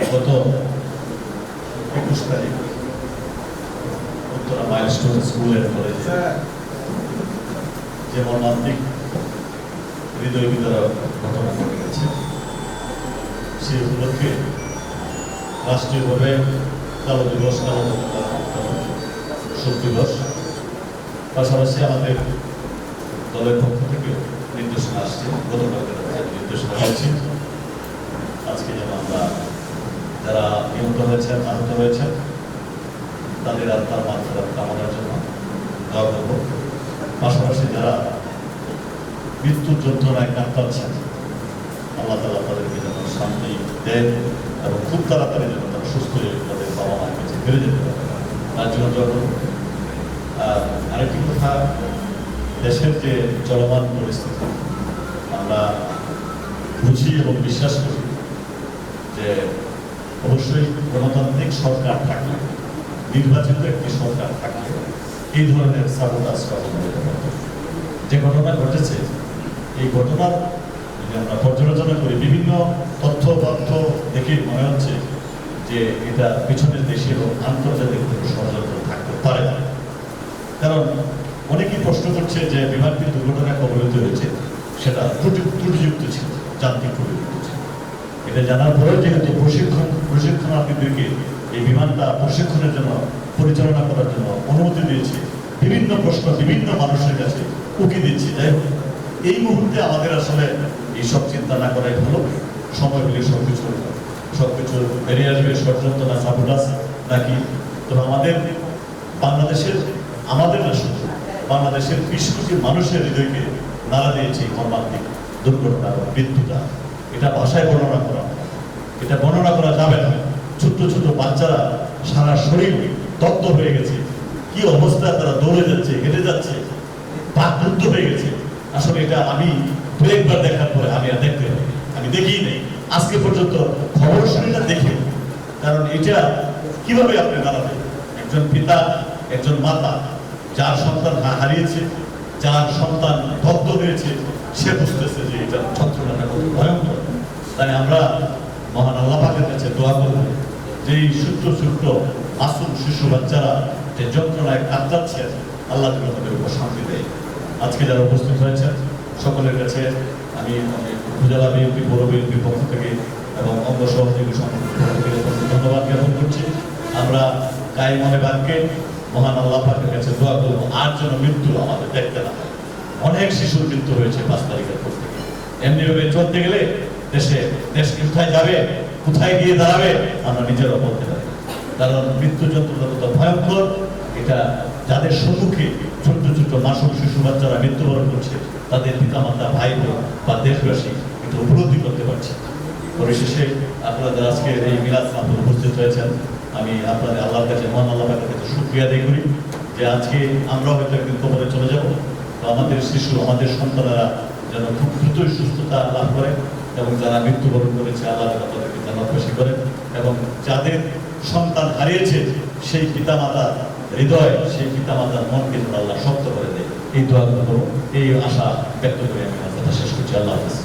গত একুশ তারিখ উত্তরা মাইলস্টোন স্কুলের কলেজে যে মর্মান্তিক হৃদয় বিদারক ঘটনা ঘটে গেছে সেই উপলক্ষে রাষ্ট্রীয়ভাবে কালো দিবস কালো শোক দিবস পাশাপাশি আমাদের দলের পক্ষ থেকে নির্দেশনা আসছে। গতকালকে নির্দেশনা হয়েছে। আজকে যেন আমরা যারা নিহত হয়েছেন, আহত হয়েছেন, তাদের আত্মার মাত্রা কামনার জন্য দোয়া করব। পাশাপাশি যারা মৃত্যুর যন্ত্রণায় কাঁপাচ্ছেন আল্লাহ তালা তাদেরকে যেন শান্তি দেন এবং খুব তাড়াতাড়ি যেন তারা সুস্থ হয়ে তাদের বাবা মায়ের কাছে ফিরে যেতে পারে। তার জন্য দোয়া করব। আর আরেকটি কথা, দেশের যে চলমান পরিস্থিতি, আমরা বুঝি এবং বিশ্বাস করি যে অবশ্যই গণতান্ত্রিক সরকার থাকলে নির্বাচিত একটি সরকার থাকলে এই ধরনের পারে যে ঘটনা ঘটেছে, এই ঘটনার যদি আমরা পর্যালোচনা করি, বিভিন্ন তথ্য তথ্য দেখে মনে হচ্ছে যে এটা পিছনের দেশে এবং আন্তর্জাতিক কোনো ষড়যন্ত্র থাকতে পারে না। কারণ অনেকেই প্রশ্ন করছে যে বিমানটি দুর্ঘটনায় কবলিত হয়েছে, সেটা ত্রুটি ত্রুটিযুক্ত ছিল, যান্ত্রিক ত্রুটিযুক্ত ছিল। এটা জানার পরেও যেহেতু প্রশিক্ষণ প্রশিক্ষণার্থীদেরকে এই বিমানটা প্রশিক্ষণের জন্য, পরিচালনা করার জন্য অনুমতি দিয়েছে। বিভিন্ন প্রশ্ন বিভিন্ন মানুষের কাছে উকি দিচ্ছে। যাই হোক, এই মুহূর্তে আমাদের আসলে এইসব চিন্তা না করাই ভালো। সময় মিলে সব কিছু সব কিছু বেরিয়ে আসবে, ষড়যন্ত্র না সাবুদাস নাকি? তবে আমাদের বাংলাদেশের, আমাদের শুধু, বাংলাদেশের বিশ কোটি মানুষের হৃদয়কে নাড়া দিয়েছে এই মর্মান্তিক দুর্ঘটনা বা মৃত্যুটা। এটা ভাষায় বর্ণনা করা। এটা বর্ণনা ছোট বাচ্চারা সারা শরীর দগ্ধ হয়ে গেছে। কি অবস্থায় তারা দৌড়ে যাচ্ছে, হেঁটে যাচ্ছে, বাকরুদ্ধ হয়ে গেছে। আসলে এটা আমি দু একবার দেখার পরে আমি আর দেখতে পাই আমি দেখিই নাই। আজকে পর্যন্ত খবর শুনিটা দেখি কারণ এটা কীভাবে আপনি দাঁড়াবেন? একজন পিতা, একজন মাতা, যার সন্তান হারিয়েছে, যার সন্তান দগ্ধ হয়েছে, সে বুঝতেছে যে এটা যন্ত্রণাটা কত ভয়ঙ্কর। তাই আমরা মহান আল্লাহ পাকের কাছে দোয়া করব যে এই ছোট্ট ছোট্ট মাসুম শিশু বাচ্চারা, যে যন্ত্রণায় কাঁদাচ্ছে আল্লাহ যেন তাদের উপর শান্তি দেয়। আজকে যারা উপস্থিত হয়েছেন, সকলের কাছে আমি উপজেলা বিএনপি পৌর বিএনপির পক্ষ থেকে এবং অঙ্গ সহযোগী থেকে ধন্যবাদ জ্ঞাপন করছি। আমরা গায়ে মনে ভাগ্যে মহান আল্লাহ পাকের কাছে দোয়া করব, আর যেন মৃত্যু আমাদের দেখতে না হয়। অনেক শিশুর মৃত্যু হয়েছে পাঁচ তারিখের পর থেকে। এমনিভাবে চলতে গেলে দেশে, দেশ কোথায় যাবে? কোথায় গিয়ে দাঁড়াবে, আমরা নিজেরা বলতে পারি। কারণ মৃত্যু যন্ত্রণা কত ভয়ঙ্কর, এটা যাদের সম্মুখে ছোট্ট ছোট্ট মাসুম শিশু বাচ্চারা মৃত্যুবরণ করছে, তাদের পিতামাতা ভাই বোন বা দেশবাসী এটা উপলব্ধি করতে পারছে পরিশেষে আপনাদের আজকে এই মিলাদ মাহফিল উপস্থিত হয়েছেন। আমি আপনাদের আল্লাহর কাছে, মহান আল্লাহর কাছে শুক্রিয়া আদায় করি যে আজকে আমরা হয়তো একদিন কবরে চলে যাব। তো আমাদের শিশু, আমাদের সন্তানেরা যেন খুব দ্রুতই সুস্থতা লাভ করে। এবং যারা মৃত্যুবরণ করেছে, আল্লাহ তাদেরকে খুশি করেন এবং যাদের সন্তান হারিয়েছে, সেই পিতামাতার হৃদয়, সেই পিতামাতার মনকে যেন আল্লাহ শক্ত করে দেয়। এই দোয়া এই আশা ব্যক্ত করে আমি কথা শেষ করছি। আল্লাহ হাফিজ।